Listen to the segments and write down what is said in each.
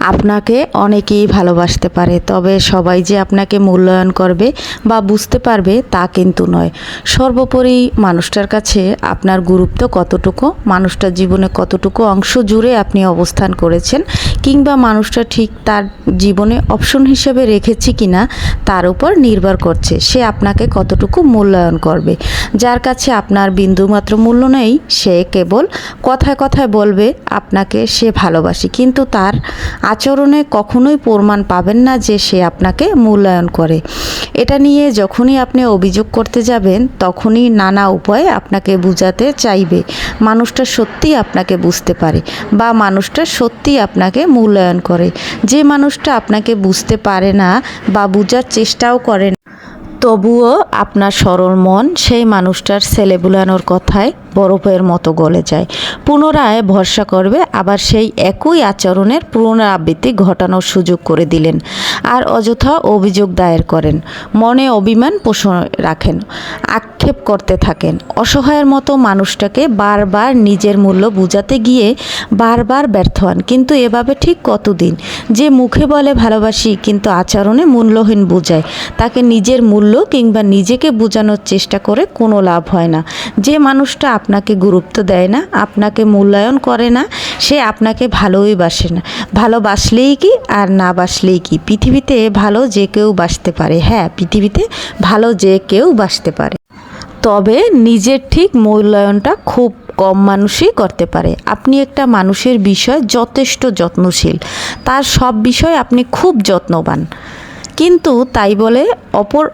আপনাকে অনেকেই ভালোবাসতে পারে, তবে সবাই যে আপনাকে মূল্যায়ন করবে বা বুঝতে পারবে তা কিন্তু নয়। সর্বোপরি মানুষটার কাছে আপনার গুরুত্ব কতটুকু, মানুষটার জীবনে কতটুকু অংশ জুড়ে আপনি অবস্থান করেছেন কিংবা মানুষটা ঠিক তার জীবনে অপশন হিসেবে রেখেছি কিনা তার উপর নির্ভর করছে। সে আপনাকে কতটুকু মূল্যায়ন করবে? যার কাছে আপনার বিন্দুমাত্র মূল্য নেই, সে কেবল কথায় কথায় বলবে, আপনাকে সে ভালোবাসে। কিন্তু তার আচরণে কখনোই প্রমাণ পাবেন না যে সে আপনাকে মূল্যায়ন করে। এটা নিয়ে যখনই আপনি অভিযোগ করতে যাবেন, তখনই নানা উপায়ে আপনাকে বুঝাতে চাইবে। মানুষটা সত্যিই আপনাকে বুঝতে পারে বা মানুষটা সত্যিই আপনাকে মূল্যায়ন করে। যে মানুষটা আপনাকে বুঝতে পারে না বা বোঝার চেষ্টাও করে না, তবুও আপনার সরল মন সেই মানুষটার ছেলে বুলানোর কথায় বরফের মতো গলে যায়। পুনরায় ভরসা করবে, আবার সেই একই আচরণের পুনরাবৃত্তি ঘটানোর সুযোগ করে দিলেন আর অযথা অভিযোগ দায়ের করেন। মনে অভিমান পোষণ রাখেন। আক্ষেপ করতে থাকেন। অসহায়ের মতো মানুষটাকে বারবার নিজের মূল্য বুঝাতে গিয়ে বারবার ব্যর্থ হন। কিন্তু এভাবে ঠিক কতদিন? যে মুখে বলে ভালোবাসি, কিন্তু আচরণে মূল্যহীন বুঝায়। তাকে নিজের মূল্য কিংবা নিজেকে বোঝানোর চেষ্টা করে কোনো লাভ হয় না। যে মানুষটা আপনাকে গুরুত্ব দেয় না, আপনাকে মূল্যায়ন করে না, সে আপনাকে ভালোই বাসে না। ভালোবাসলেই কি আর না বাসলেই কি? পৃথিবীতে ভালো যে কেউ বাসতে পারে। হ্যাঁ পৃথিবীতে ভালো যে কেউ বাসতে পারে। তবে নিজের ঠিক মূল্যায়নটা খুব কম মানুষই করতে পারে। আপনি একটা মানুষের বিষয় যথেষ্ট যত্নশীল। তার সব বিষয় আপনি খুব যত্নবান। কিন্তু তাই বলে অপর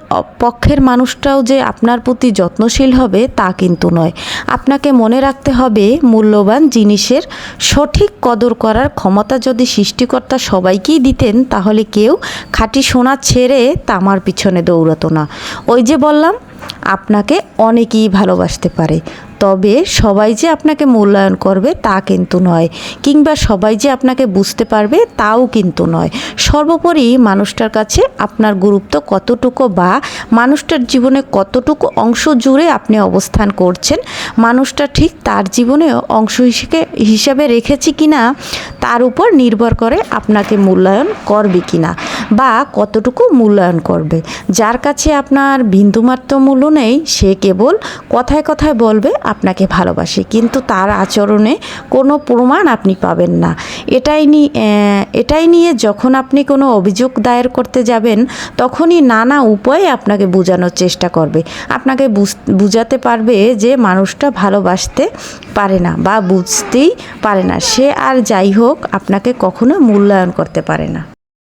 পক্ষের মানুষটাও যে আপনার প্রতি যত্নশীল হবে তা কিন্তু নয়। আপনাকে মনে রাখতে হবে মূল্যবান জিনিসের সঠিক কদর করার ক্ষমতা যদি সৃষ্টিকর্তা সবাইকেই দিতেন, তাহলে কেউ খাঁটি সোনা ছেড়ে তামার পিছনে দৌড়াতো না। ওই যে বললাম, আপনাকে অনেকেই ভালোবাসতে পারে। তবে সবাই যে আপনাকে মূল্যায়ন করবে তা কিন্তু নয়। কিংবা সবাই যে আপনাকে বুঝতে পারবে তাও কিন্তু নয়। সর্বোপরি মানুষটার কাছে আপনার গুরুত্ব কতটুকু বা মানুষটার জীবনে কতটুকু অংশ জুড়ে আপনি অবস্থান করছেন, মানুষটা ঠিক তার জীবনে অংশ হিসেবে হিসাবে রেখেছি কিনা তার উপর নির্ভর করে আপনাকে মূল্যায়ন করবে কিনা বা কতটুকু মূল্যায়ন করবে। যার কাছে আপনার বিন্দুমাত্র মূল্য নেই, সে কেবল কথায় কথায় বলবে, আপনাকে ভালোবাসে। কিন্তু তার আচরণে কোনো প্রমাণ আপনি পাবেন না। এটাই নিয়ে এটাই নিয়ে যখন আপনি কোনো অভিযোগ দায়ের করতে যাবেন, তখনই নানা উপায়ে আপনাকে বোঝানোর চেষ্টা করবে। আপনাকে বুঝ- বুঝাতে পারবে যে মানুষটা ভালোবাসতে পারে না বা বুঝতেই পারে না। সে আর যাই হোক আপনাকে কখনো মূল্যায়ন করতে পারে না।